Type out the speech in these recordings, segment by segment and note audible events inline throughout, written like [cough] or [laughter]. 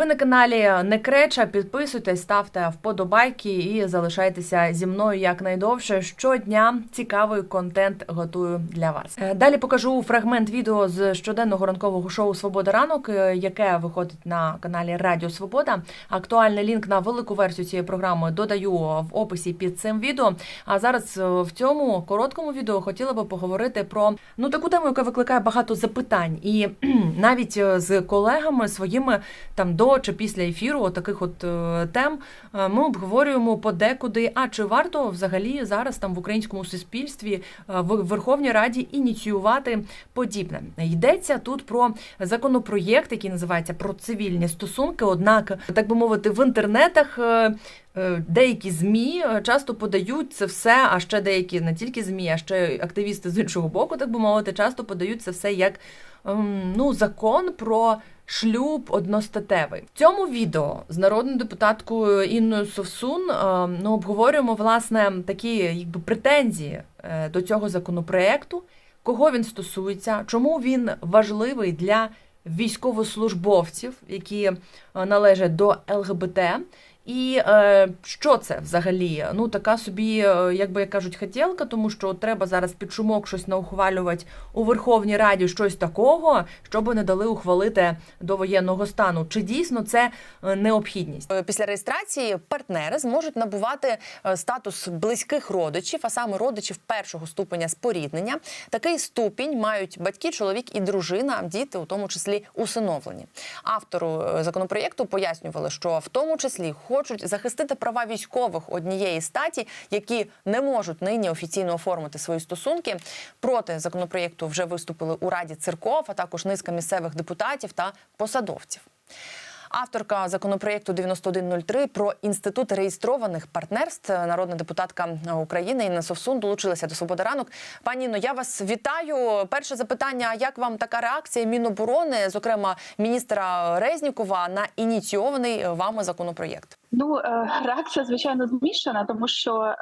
Ви на каналі Некреча. Підписуйтесь, ставте вподобайки і залишайтеся зі мною якнайдовше. Щодня цікавий контент готую для вас. Е, Далі покажу фрагмент відео з щоденного ранкового шоу Свобода ранок, е, яке виходить на каналі Радіо Свобода. Актуальний лінк на велику версію цієї програми додаю в описі під цим відео. А зараз е, в цьому короткому відео хотіла би поговорити про ну таку тему, яка викликає багато запитань, і навіть з колегами своїми там до чи після ефіру таких от е, тем е, ми обговорюємо подекуди. А чи варто взагалі зараз там в українському суспільстві е, в Верховній Раді ініціювати подібне? Йдеться тут про законопроєкт, який називається про цивільні стосунки. Однак, так би мовити, в інтернетах. Деякі змі часто подають це все, а ще деякі не тільки змі, а ще активісти з іншого боку, так би мовити, часто подають це все як ем, ну закон про шлюб одностатевий. В цьому відео з народною депутаткою Інною Совсун ну, обговорюємо власне такі якби претензії е, до цього законопроекту, кого він стосується, чому він важливий для військовослужбовців, які е, належать до ЛГБТ. І е, що це взагалі? Ну така собі, е, як би як кажуть, хотілка, тому що треба зараз під шумок щось наухвалювати у Верховній Раді щось такого, щоб не дали ухвалити до воєнного стану. Чи дійсно це е, необхідність? Е, Після реєстрації партнери зможуть набувати статус близьких родичів, а саме родичів першого ступеня споріднення. Такий ступінь мають батьки, чоловік і дружина, діти, у тому числі усиновлені. Автору законопроєкту пояснювали, що в тому числі хочуть захистити права військових однієї статі, які не можуть нині офіційно оформити свої стосунки. Проти законопроєкту вже виступили у Раді церков, а також низка місцевих депутатів та посадовців. Авторка законопроєкту 9103 про інститут реєстрованих партнерств, народна депутатка України Інна Совсун долучилася до свободи ранок. Пані Інно, я вас вітаю. Перше запитання: як вам така реакція Міноборони, зокрема міністра Резнікова, на ініційований вами законопроєкт? Ну е, реакція звичайно змішана, тому що е,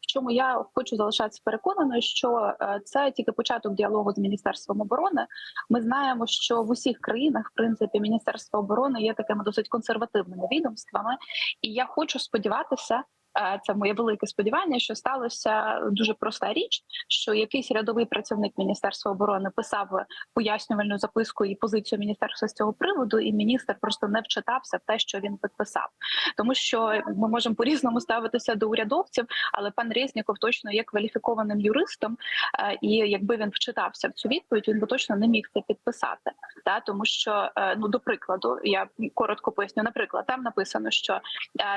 в чому я хочу залишатися переконаною, що е, це тільки початок діалогу з міністерством оборони. Ми знаємо, що в усіх країнах, в принципі, міністерство оборони є такими досить консервативними відомствами, і я хочу сподіватися. Це моє велике сподівання, що сталося дуже проста річ, що якийсь рядовий працівник міністерства оборони писав пояснювальну записку і позицію міністерства з цього приводу, і міністр просто не вчитався в те, що він підписав тому що ми можемо по різному ставитися до урядовців, але пан Резніков точно є кваліфікованим юристом, і якби він вчитався в цю відповідь, він би точно не міг це підписати. Та тому, що е, ну до прикладу, я коротко поясню. Наприклад, там написано, що е,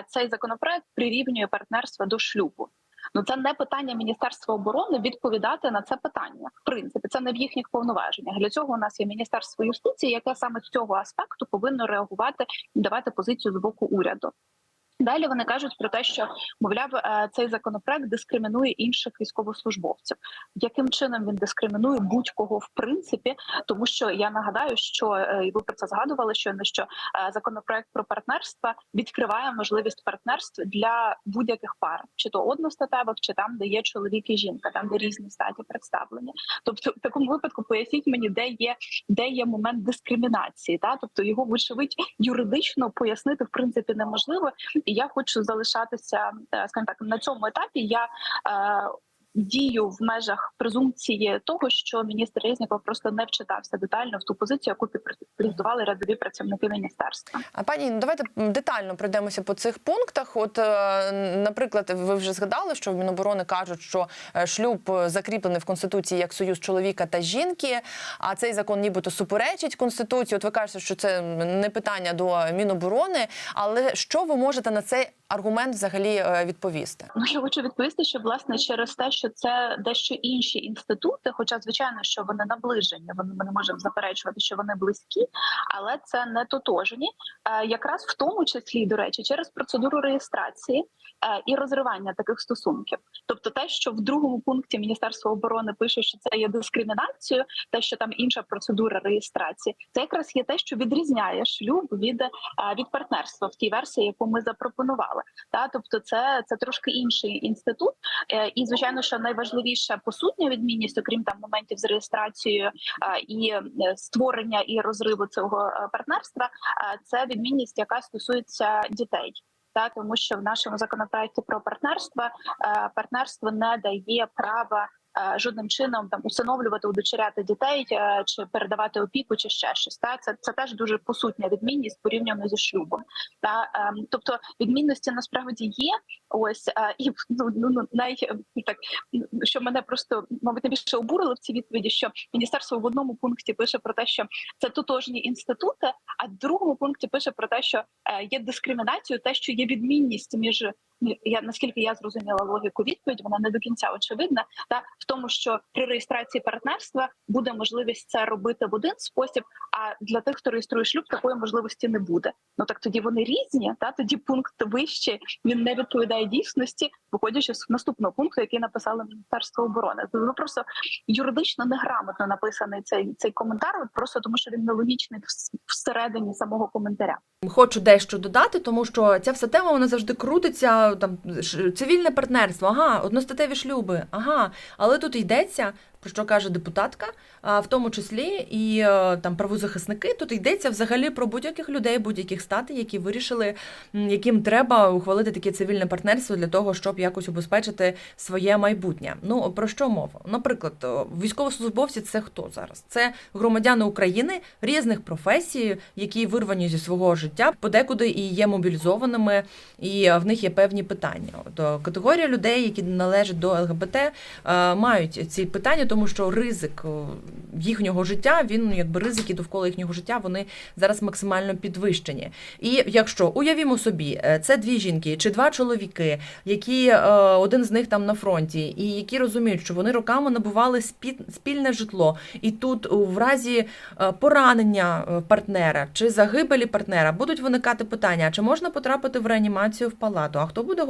цей законопроект прирівнює партнерство до шлюбу. Ну, це не питання Міністерства оборони відповідати на це питання. В принципі, це не в їхніх повноваженнях. Для цього у нас є міністерство юстиції, яке саме з цього аспекту повинно реагувати і давати позицію з боку уряду. Далі вони кажуть про те, що мовляв, е, цей законопроект дискримінує інших військовослужбовців. Яким чином він дискримінує будь-кого в принципі, тому що я нагадаю, що е, і ви про це згадували, що е, законопроект про партнерство відкриває можливість партнерств для будь-яких пар, чи то одностатевих, чи там, де є чоловік і жінка, там де різні статі представлені. Тобто, в такому випадку поясніть мені, де є де є момент дискримінації, та тобто його вочевидь юридично пояснити в принципі неможливо. І я хочу залишатися, е, скажімо так, на цьому етапі. Я е, дію в межах презумпції того, що міністр Резніков просто не вчитався детально в ту позицію, яку підпрезентували рядові працівники міністерства. А пані, Інно, давайте детально пройдемося по цих пунктах. От, е, наприклад, ви вже згадали, що в Міноборони кажуть, що е, шлюб закріплений в конституції як союз чоловіка та жінки. А цей закон, нібито, суперечить конституції. От ви кажете, що це не питання до Міноборони. Але що ви можете на цей аргумент взагалі е, відповісти? Ну я хочу відповісти, що власне через те, що це дещо інші інститути, хоча звичайно, що вони наближені, вони ми не можемо заперечувати, що вони близькі, але це не тотожені, е, якраз в тому числі до речі, через процедуру реєстрації е, і розривання таких стосунків. Тобто, те, що в другому пункті Міністерство оборони пише, що це є дискримінацією, те, що там інша процедура реєстрації, це якраз є те, що відрізняє шлюб від, від партнерства в тій версії, яку ми запропонували. Сказали. Та тобто, це це трошки інший інститут, Е, і звичайно, що найважливіша посутня відмінність, окрім там моментів з реєстрацією е, і е, створення і розриву цього партнерства, це відмінність, яка стосується дітей. Та тому, що в нашому законопроекті про партнерство партнерство не дає права жодним чином там усиновлювати, удочеряти дітей е, чи передавати опіку, чи ще щось. Та це це теж дуже посутня відмінність порівняно зі шлюбом. Та ем, тобто відмінності насправді є. Ось е, і ну ну ну, най так що мене просто мабуть найбільше обурило в цій відповіді, що міністерство в одному пункті пише про те, що це тотожні інститути, а в другому пункті пише про те, що е, є дискримінацією, те, що є відмінність між ну, я наскільки я зрозуміла логіку відповідь, вона не до кінця очевидна. Та в тому, що при реєстрації партнерства буде можливість це робити в один спосіб. А для тих, хто реєструє шлюб, такої можливості не буде. Ну так тоді вони різні. Та тоді пункт вище він не відповідає дійсності, виходячи з наступного пункту, який написало Міністерство оборони. Ну просто юридично неграмотно написаний цей цей коментар, просто тому, що він нелогічний вс- всередині самого коментаря. Хочу дещо додати, тому що ця вся тема вона завжди крутиться. Там цивільне партнерство, ага, одностатеві шлюби, ага. Але тут йдеться про що каже депутатка, а в тому числі і е, там правозахисники. Тут йдеться взагалі про будь-яких людей, будь-яких статей, які вирішили, яким треба ухвалити таке цивільне партнерство для того, щоб якось убезпечити своє майбутнє. Ну про що мова? Наприклад, військовослужбовці це хто зараз? Це громадяни України різних професій, які вирвані зі свого життя, подекуди і є мобілізованими, і в них є певні питання. От категорія людей, які належать до ЛГБТ, е, мають ці питання, тому що ризик їхнього життя, він якби ризики довкола їхнього життя, вони зараз максимально підвищені. І якщо уявімо собі, е, це дві жінки чи два чоловіки, які е, один з них там на фронті, і які розуміють, що вони роками набували спі- спільне житло, і тут в разі е, поранення е, партнера чи загибелі партнера будуть виникати питання: чи можна потрапити в реанімацію в палату? А хто буде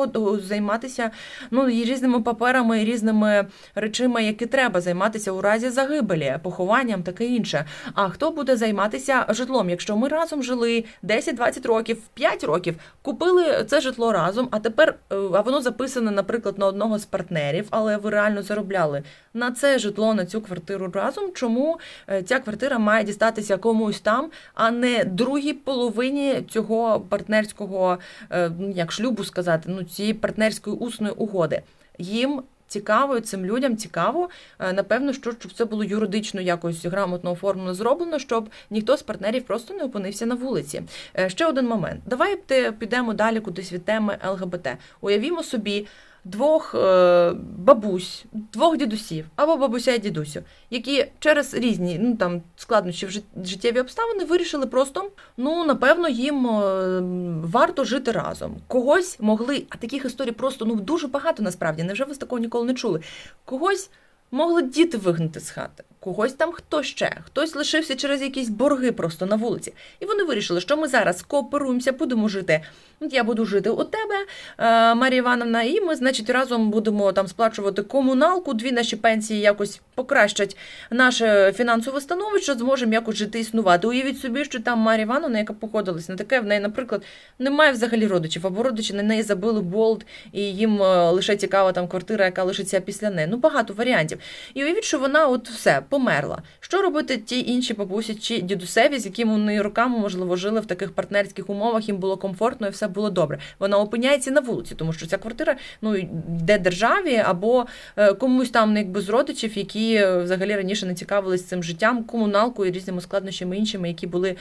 займатися ну різними паперами і різними речима, які треба займатися у разі загибелі, похованням, таке інше. А хто буде займатися житлом? Якщо ми разом жили 10-20 років, 5 років, купили це житло разом, а тепер е, а воно записане, наприклад, на одного з партнерів, але ви реально заробляли на це житло, на цю квартиру разом. Чому е, ця квартира має дістатися комусь там, а не другій половині цього партнерського, е, ну, як шлюбу сказати, ну цієї партнерської усної угоди? Їм цікаво, цим людям цікаво. Е, Напевно, що щоб це було юридично якось грамотно оформлено зроблено, щоб ніхто з партнерів просто не опинився на вулиці. Е, Ще один момент. Давайте підемо далі кудись від теми ЛГБТ. Уявімо собі. Двох е, бабусь, двох дідусів або бабуся і дідусю, які через різні ну там складнощі в жит- життєві обставини вирішили просто ну напевно їм е, варто жити разом. Когось могли, а таких історій просто ну дуже багато насправді. Невже ви з такого ніколи не чули? Когось могли діти вигнати з хати, когось там хто ще, хтось лишився через якісь борги просто на вулиці. І вони вирішили, що ми зараз кооперуємося, будемо жити. От я буду жити у тебе, е, Марія Івановна, і ми, значить, разом будемо там сплачувати комуналку, дві наші пенсії якось покращать наше фінансове становище, зможемо якось жити існувати. Уявіть собі, що там Марія Івановна, яка походилась на таке, в неї, наприклад, немає взагалі родичів, або родичі на неї забили болт, і їм е, лише цікава там квартира, яка лишиться після неї. Ну, багато варіантів. І уявіть, що вона от все померла. Що робити ті інші бабусі чи дідусеві, з якими вони роками, можливо, жили в таких партнерських умовах, їм було комфортно і все було добре. Вона опиняється на вулиці, тому що ця квартира ну йде державі або е, комусь там ну, якби з родичів, які е, взагалі раніше не цікавились цим життям, комуналкою і різними складнощами іншими, які були е,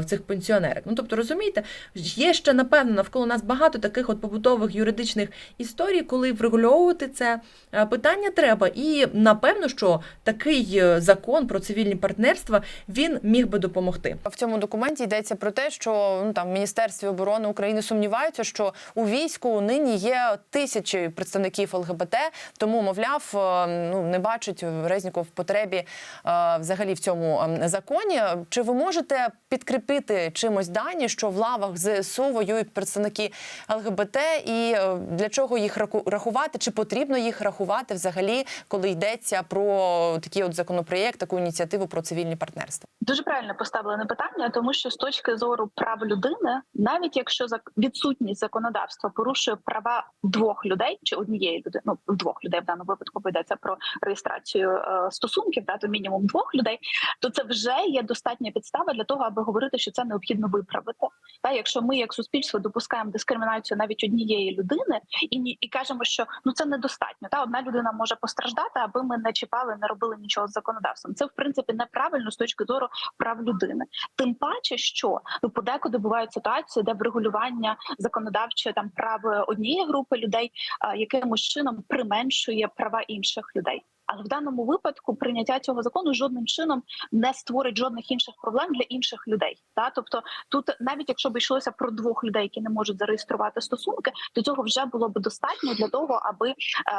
в цих пенсіонерах. Ну тобто, розумієте, є ще напевно навколо нас багато таких от побутових юридичних історій, коли врегульовувати це питання треба. І напевно, що такий е, закон про цивільні партнерства він міг би допомогти. В цьому документі йдеться про те, що ну там в Міністерстві оборони України сумніваються, що у війську нині є тисячі представників ЛГБТ, тому мовляв, е, ну не бачить Резніков потребі е, взагалі в цьому е, законі. Чи ви можете підкріпити чимось дані, що в лавах ЗСУ воюють представники ЛГБТ, і для чого їх рахувати? Чи потрібно їх рахувати взагалі, коли йдеться про такі от законопроєкт, таку ініціативу про цивільні партнерства? Дуже правильно поставлене питання, тому що з точки зору прав людини, навіть якщо відсутність законодавства порушує права двох людей чи однієї людини, ну двох людей в даному випадку йдеться про реєстрацію е, стосунків, да, то мінімум двох людей, то це вже є достатня підстава для того, аби говорити, що це необхідно виправити. Та якщо ми, як суспільство, допускаємо дискримінацію навіть однієї людини і і кажемо, що ну це недостатньо. Та одна людина може постраждати, аби ми не чіпали, не робили нічого з законодавством. Це в принципі неправильно з точки зору прав людини. Тим паче, що ну подекуди бувають ситуації, де врегулювання законодавче там прав однієї групи людей якимось чином применшує права інших людей. Але в даному випадку прийняття цього закону жодним чином не створить жодних інших проблем для інших людей. Та тобто, тут навіть якщо б йшлося про двох людей, які не можуть зареєструвати стосунки, то цього вже було б достатньо для того, аби е,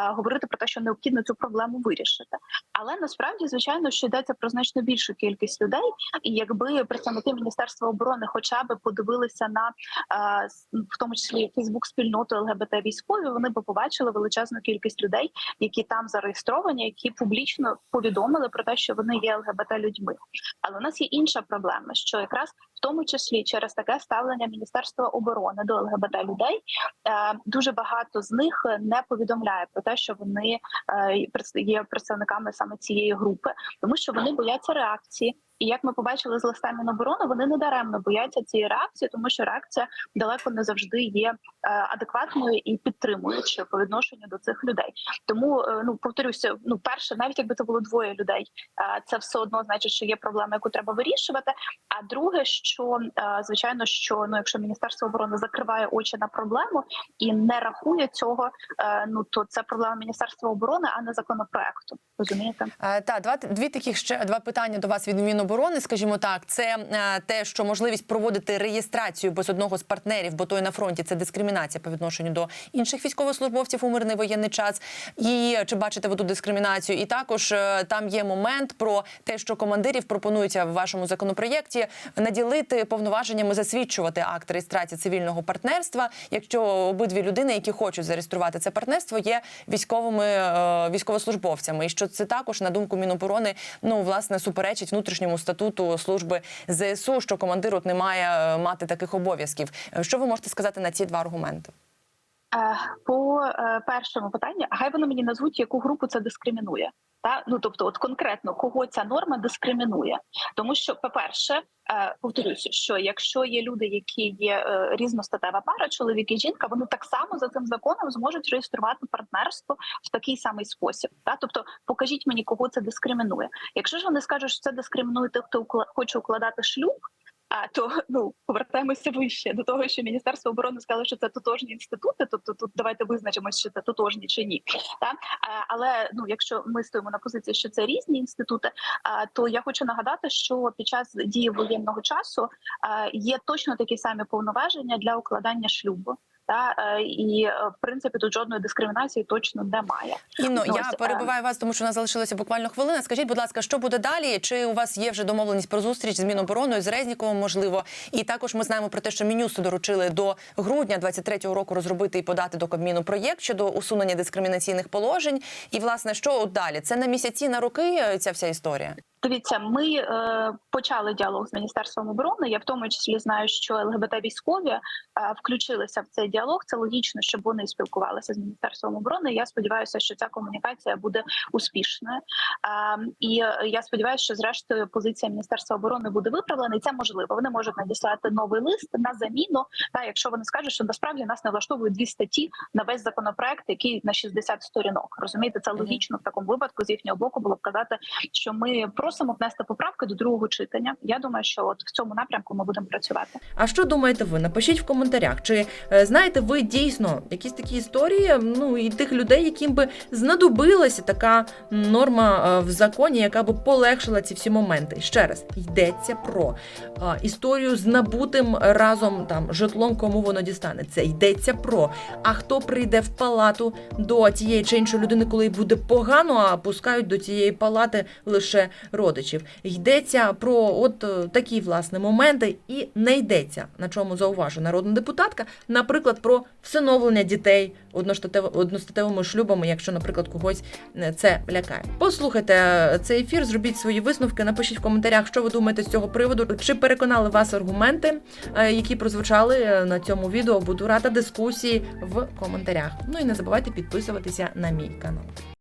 говорити про те, що необхідно цю проблему вирішити. Але насправді, звичайно, що йдеться про значно більшу кількість людей, і якби представники міністерства оборони, хоча б подивилися на е, в тому числі Фейсбук спільноту ЛГБТ військові, вони б побачили величезну кількість людей, які там зареєстровані, які публічно повідомили про те, що вони є ЛГБТ людьми. Але у нас є інша проблема, що якраз в тому числі через таке ставлення Міністерства оборони до ЛГБТ людей е, дуже багато з них не повідомляє про те, що вони е, є представниками саме цієї групи, тому що вони бояться реакції. І як ми побачили з листа Міноборони, вони не даремно бояться цієї реакції, тому що реакція далеко не завжди є е, адекватною і підтримуючою по відношенню до цих людей. Тому е, ну повторюся, ну перше, навіть якби це було двоє людей, е, це все одно значить, що є проблема, яку треба вирішувати. А друге, що звичайно, що ну, якщо міністерство оборони закриває очі на проблему і не рахує цього, ну то це проблема міністерства оборони, а не законопроекту. Розумієте? Та два дві таких ще два питання до вас від Міноборони. Скажімо так, це е, те, що можливість проводити реєстрацію без одного з партнерів, бо той на фронті це дискримінація по відношенню до інших військовослужбовців у мирний воєнний час. І чи бачите ви тут дискримінацію? І також е, там є момент про те, що командирів пропонується в вашому законопроєкті наділити повноваженнями засвідчувати акт реєстрації цивільного партнерства, якщо обидві людини, які хочуть зареєструвати це партнерство, є військовими е, військовослужбовцями, і що це також на думку Міноборони, ну власне суперечить внутрішньому статуту служби ЗСУ, що командир от не має е, мати таких обов'язків. Е, Що ви можете сказати на ці два аргументи? Е, По першому питанню, хай вони мені назвуть, яку групу це дискримінує. Та ну тобто, от конкретно кого ця норма дискримінує, тому що, по-перше, е, повторюся, що якщо є люди, які є е, різностатева пара, чоловік і жінка, вони так само за цим законом зможуть реєструвати партнерство в такий самий спосіб. Та тобто, покажіть мені, кого це дискримінує. Якщо ж вони скажуть, що це дискримінує тих, хто укла- хоче укладати шлюб. А то [laughs] ну повертаємося вище до того, що міністерство оборони сказало, що це тотожні інститути. Тобто тут давайте визначимося, що це тотожні чи ні. Та але ну, якщо ми стоїмо на позиції, що це різні інститути, то я хочу нагадати, що під час дії воєнного часу є точно такі самі повноваження для укладання шлюбу. Та е, і е, в принципі тут жодної дискримінації точно немає. Інно, Ну, я е, перебиваю вас, тому що у нас залишилося буквально хвилина. Скажіть, будь ласка, що буде далі? Чи у вас є вже домовленість про зустріч з Мінобороною, з Резніковим, можливо? І також ми знаємо про те, що Мінюсу доручили до грудня 23-го року розробити і подати до Кабміну проєкт щодо усунення дискримінаційних положень. І власне, що далі? Це на місяці, на роки ця вся історія? Дивіться, ми е, почали діалог з міністерством оборони. Я в тому числі знаю, що ЛГБТ військові е, включилися в цей діалог. Це логічно, щоб вони спілкувалися з міністерством оборони. Я сподіваюся, що ця комунікація буде успішною. Е, і е, я сподіваюся, що зрештою позиція міністерства оборони буде виправлена. І це можливо. Вони можуть надіслати новий лист на заміну. Та якщо вони скажуть, що насправді нас не влаштовують дві статті на весь законопроект, який на 60 сторінок. Розумієте, це логічно в такому випадку з їхнього боку було б казати, що ми просимо внести поправки до другого читання. Я думаю, що от в цьому напрямку ми будемо працювати. А що думаєте ви? Напишіть в коментарях, чи е, знаєте ви дійсно якісь такі історії, ну і тих людей, яким би знадобилася така норма е, в законі, яка би полегшила ці всі моменти. Ще раз йдеться про е, історію з набутим разом там житлом, кому воно дістанеться. Йдеться про а хто прийде в палату до тієї чи іншої людини, коли буде погано, а пускають до цієї палати лише родичів. Йдеться про от е, такі власне моменти, і не йдеться, на чому зауважу народна депутатка, наприклад, про всиновлення дітей одностатевими шлюбами, якщо, наприклад, когось е, це лякає. Послухайте е, цей ефір, зробіть свої висновки, напишіть в коментарях, що ви думаєте з цього приводу. Чи переконали вас аргументи, які прозвучали на цьому відео? Буду рада дискусії в коментарях. Ну і не забувайте підписуватися на мій канал.